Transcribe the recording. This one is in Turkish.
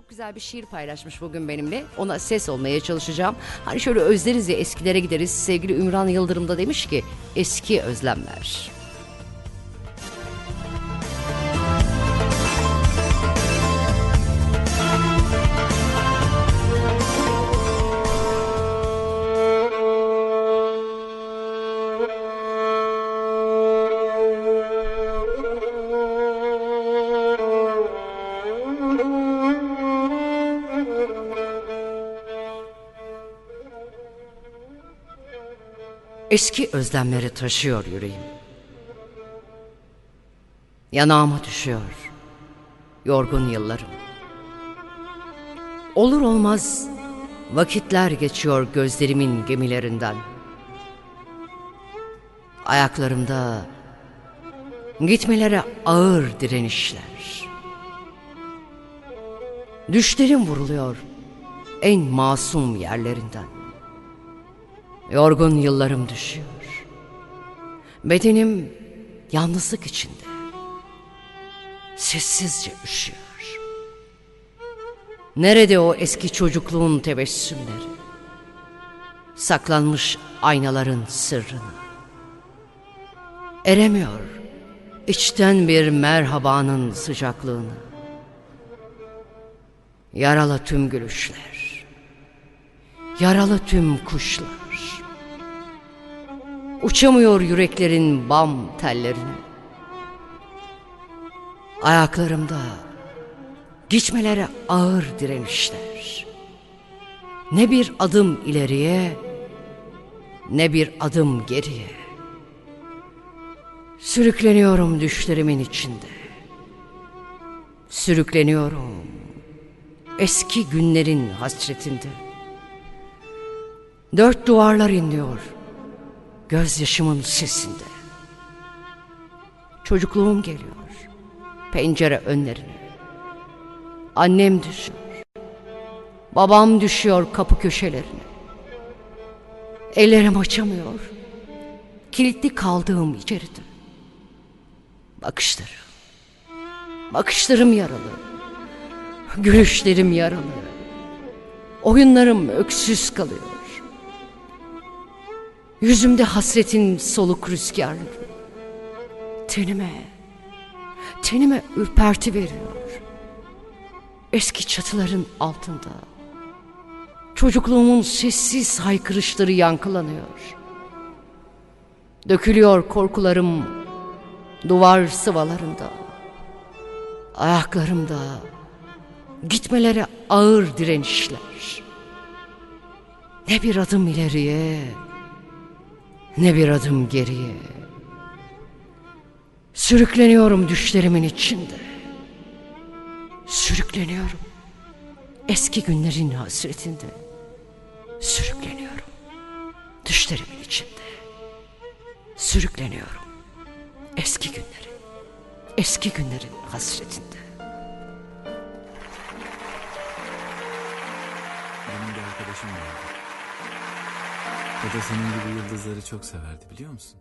Çok güzel bir şiir paylaşmış bugün benimle. Ona ses olmaya çalışacağım. Hani şöyle özleriz ya eskilere gideriz. Sevgili Ümran Yıldırım da demiş ki eski özlemler. Eski özlemleri taşıyor yüreğim. Yanağıma düşüyor yorgun yıllarım. Olur olmaz vakitler geçiyor gözlerimin gemilerinden. Ayaklarımda gitmelere ağır direnişler. Düşlerim vuruluyor en masum yerlerinden. Yorgun yıllarım düşüyor. Bedenim yalnızlık içinde. Sessizce üşüyor. Nerede o eski çocukluğun tebessümleri? Saklanmış aynaların sırrını. Eremiyor içten bir merhabanın sıcaklığını. Yaralı tüm gülüşler. Yaralı tüm kuşlar. Uçamıyor yüreklerin bam tellerini. Ayaklarımda geçmelere ağır direnişler. Ne bir adım ileriye ne bir adım geriye. Sürükleniyorum düşlerimin içinde. Sürükleniyorum eski günlerin hasretinde. Dört duvarlar inliyor gözyaşımın sesinde. Çocukluğum geliyor pencere önlerine. Annem düşüyor. Babam düşüyor kapı köşelerine. Ellerim açamıyor. Kilitli kaldığım içeride. Bakışlarım. Bakışlarım yaralı. Gülüşlerim yaralı. Oyunlarım öksüz kalıyor. Yüzümde hasretin soluk rüzgarları. Tenime, tenime ürperti veriyor. Eski çatıların altında. Çocukluğumun sessiz haykırışları yankılanıyor. Dökülüyor korkularım duvar sıvalarında. Ayaklarımda gitmelere ağır direnişler. Ne bir adım ileriye ne bir adım geriye. Sürükleniyorum düşlerimin içinde. Sürükleniyorum. Eski günlerin hasretinde. Sürükleniyorum. Düşlerimin içinde. Sürükleniyorum. Eski günlerin. Eski günlerin hasretinde. Benim bir arkadaşım vardı. O da senin gibi yıldızları çok severdi biliyor musun?